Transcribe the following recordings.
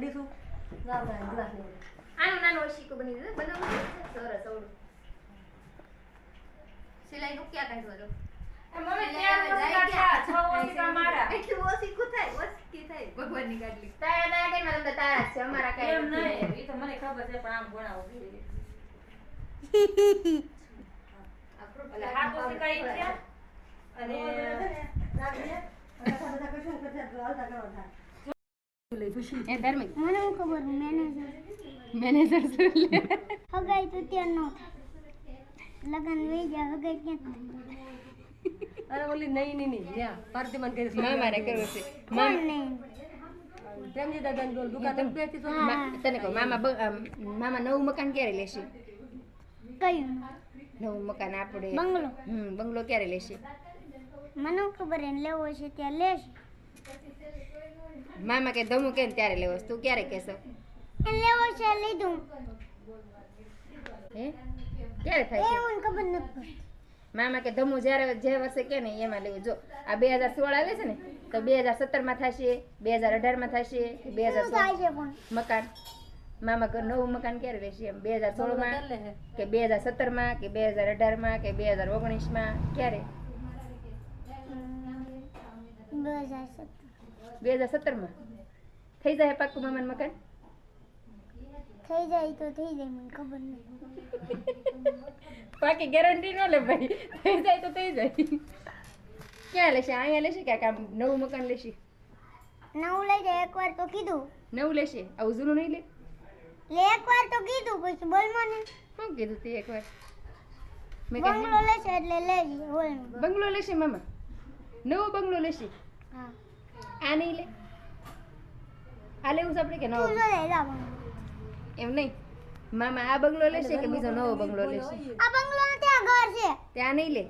લઈ આનું નાનું ઓશીકું બની ગયું બનાવવું સરસ અવળું સિલાઈ નું ક્યાં કાઢવા દો મમ્મી ત્યાં પછી છ ઓશિકા મારા. એટલું ઓશીકું થાય ઓશીકી થાય. ભગવાનની ગાડલી તારા તારા કઈ માં તારા છે અમારા કઈ એમ નહીં, ઈ તો મને ખબર છે પણ આમ થયા. અને રાખીએ બધા કશું ને હાલતા કરવા થાય એ ધાર્મિક. મને હું ખબર મેનેજર મેનેજર શું લે હગાઈ તો ત્યાં ન લગન વહી જાય હગાઈ ક્યાં અરે ઓલી નહીં નહીં નહીં લ્યા પાર્થિમાન કરી મામાને કરવું છે. કોણ નહીં પ્રેમજી દાદાની બોલ દુકાન તમે બેસતી છો તને કહું મામા મામા નવું મકાન ક્યારે લેશે? કયું? નવું મકાન આપણે બંગલો? હમ બંગલો ક્યારે લેશે? મને હું ખબર એને લેવો છે ત્યાં લેશે. મામા કે ધમુ કેમ ત્યારે લેવો તું ક્યારે કહેશો? લેવો છે લીધું. હે? ક્યારે થાય છે? મને ખબર નથી મામા કે ધમુ જ્યારે જે વર્ષે કે ને એમાં લેવું. જો આ બે હજાર સોળ આવે છે ને તો બે હજાર સત્તરમાં થશે બે હજાર અઢારમાં થશે બે હજાર મકાન. મામા ઘર નવું મકાન ક્યારે લેશે એમ? બે હજાર સોળમાં કે બે હજાર સત્તરમાં કે બે હજાર અઢારમાં કે બે હજાર ઓગણીસમાં ક્યારે? બે હજાર સત્તરમાં. થઈ જાય પાક્કું મામાનું મકાન? થઈ જાય તો થઈ જાય મને ખબર નહીં બાકી ગેરંટી ન લે ભાઈ. થઈ જાય તો થઈ જાય. ક્યાં લેશે? અહીંયા લેશે કે આમ નવું મકાન લેશે? નવું લઈ જાય એકવાર તો કીધું. નવું લેશે? આવું જૂનું નહીં લે? લે એકવાર તો કીધું પછી બોલ મને શું કીધું તે એકવાર? મેં બંગલો લેશે એટલે લેજે બંગલો લેશે મામા. નવો બંગલો લેશે. હા આ નહીં લે. આ લેવું છે આપણે કે નવો? એમ નહીં? મામા આ બંગલો લેશે કે બીજો નવો બંગલો લેશે આ બંગલો ત્યાં ઘર છે. ત્યાં નહીં લે?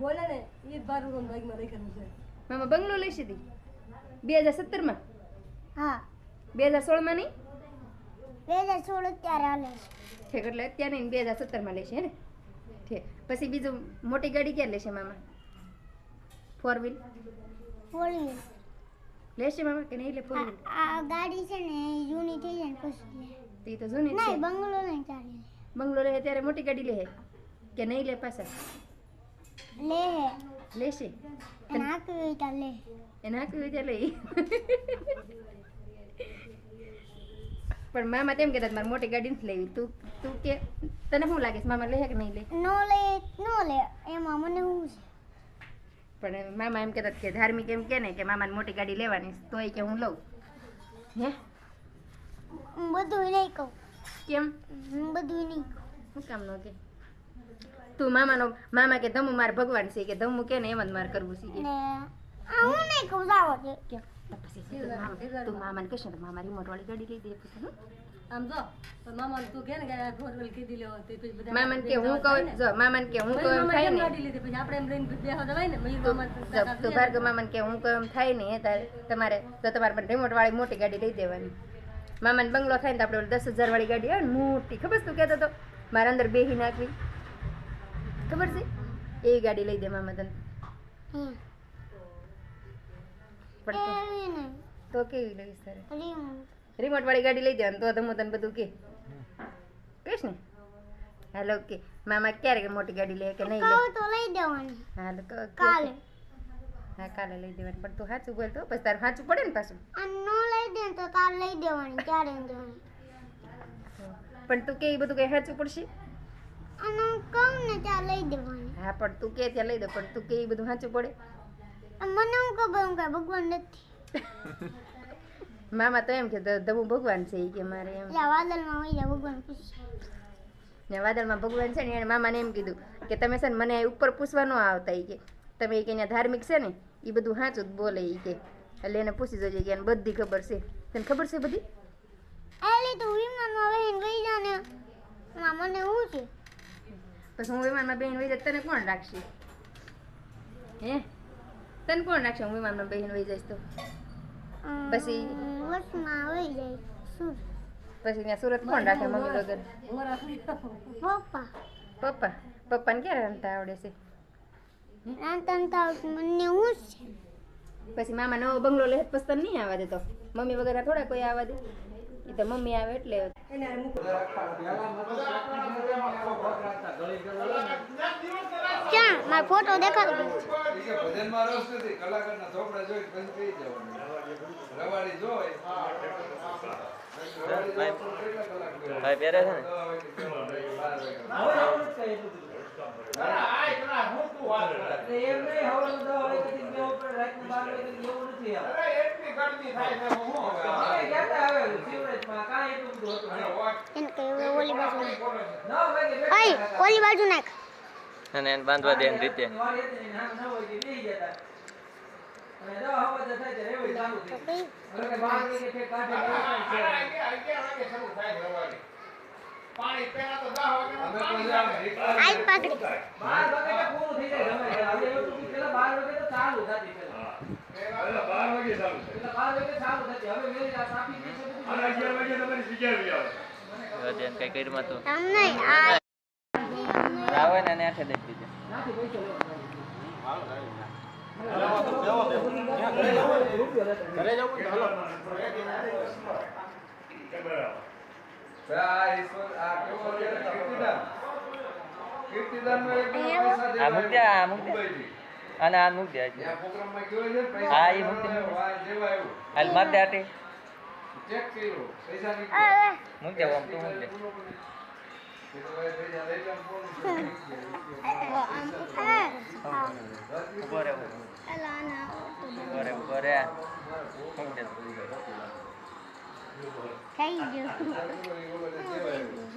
બોલે ને એ બારું બેગમાં રાખેલું છે. મામા બંગલો લેશે તી. બે હજાર સત્તરમાં હા. બે હજાર સોળમાં નહીં? બે હજાર સોળ અત્યારે હાલે ઠીક એટલે અત્યારે નહીં બે હજાર સત્તરમાં લેશે ને? ઠીક. પછી બીજું મોટી ગાડી ક્યારે લેશે મામા? ફોર વ્હીલ બોલી લેશે મામા કે નહીં લે ફોર વ્હીલ આ ગાડી છે ને જૂની થઈ જાય ને પછી તે તો જૂની છે. નહીં બંગલો નહીં ચાલે. બંગલો લે ત્યારે મોટી ગાડી લે કે નહીં લે પાછા? લે હે. લેશે. હોય ત્યાં લે. એ હાંકવી હોય ત્યારે પણ મામા તેમ કહેતા મારે મોટી ગાડી નથી લેવી. તું તું કે તને શું લાગે મામા લે કે નહીં લે? નો લે નો લે. એમાં મને શું છે? પણ મામા એમ કહેતા કે ધાર્મિક એમ કે ને કે મામાને મોટી ગાડી લેવાની છે. તોય કે હું લઉં. હે? હું બધું નહીં કહું. કેમ? બધું નહીં શું કામ ન કે તું મામાનો મામા કે ધમુ માર ભગવાન છે કે ધમુ કે ને એમ જ માર કરવું છે કે? હું નહીં કહું જાવ કે પછી તું મામાને કહેશે તો મામા રિમોટ વાળી ગાડી લઈ દે પછી હં? આમ જો પણ મામા તું કે ને કે આ કીધી લેવો તે પછી બધા મામાને કે હું કહું જો મામાને કે હું કહું થાય ને. ગાડી લીધી પછી આપણે એમ લઈને બેહવા જવાય ને મયુર મામા તો તું ભાર્ગવ મામાને કે હું કહું એમ થાય ને તારે તમારે તો તમારે પણ રિમોટ વાળી મોટી ગાડી લઈ દેવાની. મામાને બંગલો થાય ને તો આપણે દસ હજાર વાળી ગાડી આવે ને મોટી. ખબર તું કહેતો તો? મારા અંદર બેહી નાખવી. ખબર છે? એવી ગાડી લઈ દે મામા તને. પણ તો કેવી લઈશ તારે? રીમોટ રિમોટ વાળી ગાડી લઈ દેવાની તો તમે તને બધું કે કહીશ ને હાલો કે મામા ક્યારે કે મોટી ગાડી લે કે નહીં લે કહું તો લઈ દેવાની હાલો ક- કે- કાલે હા કાલે લઈ દેવાની પણ તું સાચું બોલ તો પછી તારું સાચું પડે ને પાછું આ નો લઈ દે ને તો કાલે લઈ દેવાની ત્યારે લઈ દેવાની પણ તું કે એ બધું કઈ સાચું પડશે અને હું કહું ને ત્યાં લઈ દેવાની હા પણ તું કે ત્યાં લઈ દે પણ તું કે એ બધું સાચું પડે અને મને હું ખબર હું કાંઈ ભગવાન નથી મામા તો એમ કે ધ- ધમુ ભગવાન છે કે મારે એમ. વાદળમાં હોય ભગવાન પૂછ. ને વાદળમાં ભગવાન છે ને એને મામાને એમ કીધું કે તમે છે ને મને ઉપર પૂછવા ન આવતા એ કે. તમે કે અહીંયા ધાર્મિક છે ને એ બધું સાચું જ બોલે એ કે. એટલે એને પૂછી જોજે કે એને બધી ખબર છે. તને ખબર છે બધી? એટલે તો વિમાનમાં બેન ગઈ જાને ને. હું છે? પછી હું વિમાનમાં બેન વહી જાય તને કોણ રાખશે? હે? તને કોણ રાખશે હું વિમાનમાં બેન વહી જઈશ તો? પછી? જાય પછી ત્યાં સુરત કોણ રાખે મમ્મી વગર પપ્પા પપ્પા પપ્પાને ક્યારે રમતા આવડે છે રાંધતા રાંધતા મને હું છે પછી મામા નવો બંગલો લે પછી તને નહીં આવવા દેતો મમ્મી વગર થોડા કોઈ આવવા દે તો મમ્મી આવે એટલે ક્યાં મારો ફોટો બીજે ભજનમાં રસ નથી કલાકારના ચોપડા જોઈ રવાડી જોઈ? ભાઈ પહેરે છે ને બાર વાગે. એને કહ્યું ઓલી બાજુ અય ઓલી બાજુ નાખ. અને એને બાંધવા દે એની રીતે. તો કઈ અમે પછી આમ એકલા આઈ પાકડી વધે એને કઈ કર્યું તો આમ નહીં આ આવે ને એને આઠે દઈ દીધું આ ઈશ્વર આ છે કીર્તિદાન કીર્તિદાનમાં એક પૈસા આ મૂક દે, આ મૂક દે. મુંબઈથી. અને આ મૂક દે હજી. ત્યાં પ્રોગ્રામમાં ગયો છે ને પૈસા હા, ઈ મૂકી દે. વાહ, જેવા આવ્યું. હાલ માર દે આટી ચેક પૈસા આ. મૂક દે હા તું મૂક હાલ માર દે ભાઈ પૈસા દે આમ તું ફોન. આ, આ, ઊભો રે ઊભો રે ઊભો રે મૂક દે. થઈ ગયું.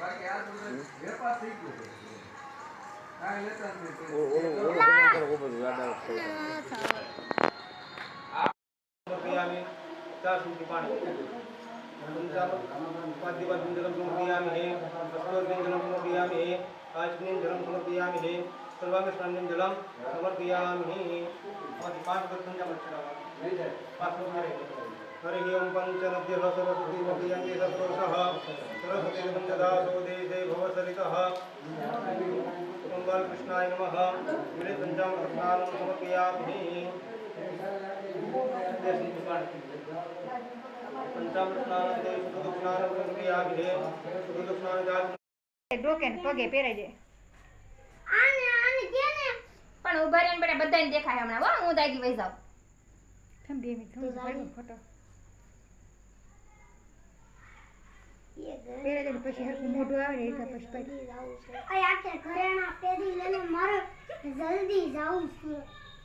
બાકી આ બધું વેપાર થઈ ગયો છે. કાંઈ લેતા જ નહીં. समर्पयामि तासुपाणि उपाद्यवद्जलं समर्पयामि हे वस्त्रोर्जलं समर्पयामि हे आचमनीं जलं समर्पयामि हे सर्वाङ्गस्नानं जलं समर्पयामि पाँच पाँच हरिः ओं पञ्चनद्यः सरस्वती मपीयन्ते सत्रोषः सरस्वती पञ्चदासो देशे भवसरितः ॐ बालकृष्णाय नमः विलिपञ्चामृतस्नानं समर्पयामि પંચામૃતસ્નાન તે સુદુસ્નાન સમર્પયામિ હે સુદુસ્નાન જાત ડોકે ને પગે પહેરાઈ જાય આને આને કે ને પણ ઉભા રહીને બેટા બધાને દેખાય હમણાં હો હું દાગી વહી જાઉં ફોટો અય આખે ઘરેણા પહેરી લેને મારે જલ્દી જાવું છે.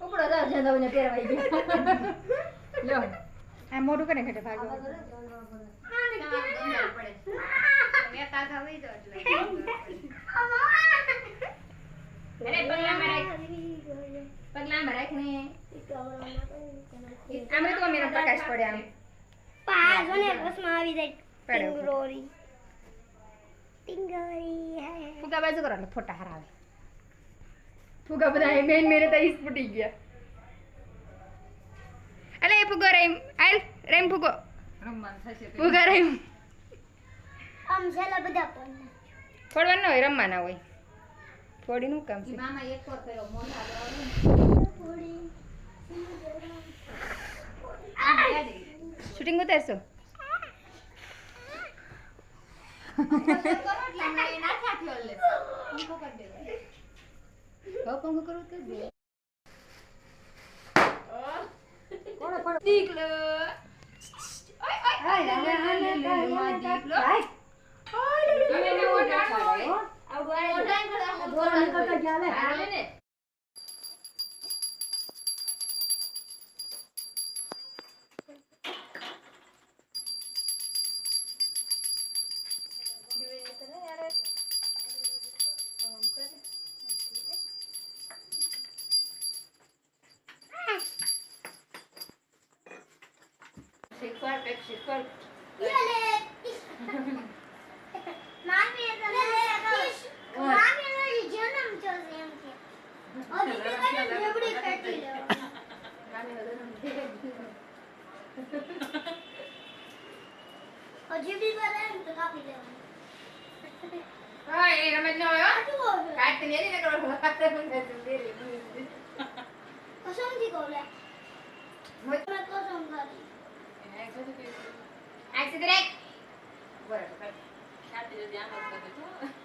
ઉપડો જાવ જંદાવ ને પહેરવાઈ ગયા. લો. આ મોઢું કરે ઘટે ભાગો ને મેં કાકા વહી જાવ એટલે. અરે અરે પગલામાં રાખ. પગલામાં રાખ ને. આમે તો મેરા પ્રકાશ પડે આમ. પા બસમાં આવી જાય. પડે. ટિંગરોરી ટિંગરી હે ફુગા બાજુ કરો એટલે ફોટા હરાવે ફુગા બધા મેન મેરે તો ઈસ ફૂટી ગયા અલે એ ફુગો રેમ આલ રેમ ફુગો ફુગા રેમ આમ છેલ્લા બધા ફોડવાનું ન હોય રમવાના હોય ફોડીનું કામ છે શૂટિંગ ઉતારશો હવે પંખો કરવું તો દે દીકલો ઓય ઓય હાય, હાય, હાય, હાય, હાય, દીકલો ને કર મામી એ તને મામી એનો જન્મ થયો છે એમ કે હજી તો બી બધા તો કાપી લેવાનું હા, એ રમત ન હોય કાઢતી નહીં ને કરો. હાથે ઊંધે તું ડેરી. કસમથી કહું લે મેં કસમ રાખ. બરાબર, કાઢ. છાતી જતી આમ જ કરે છે.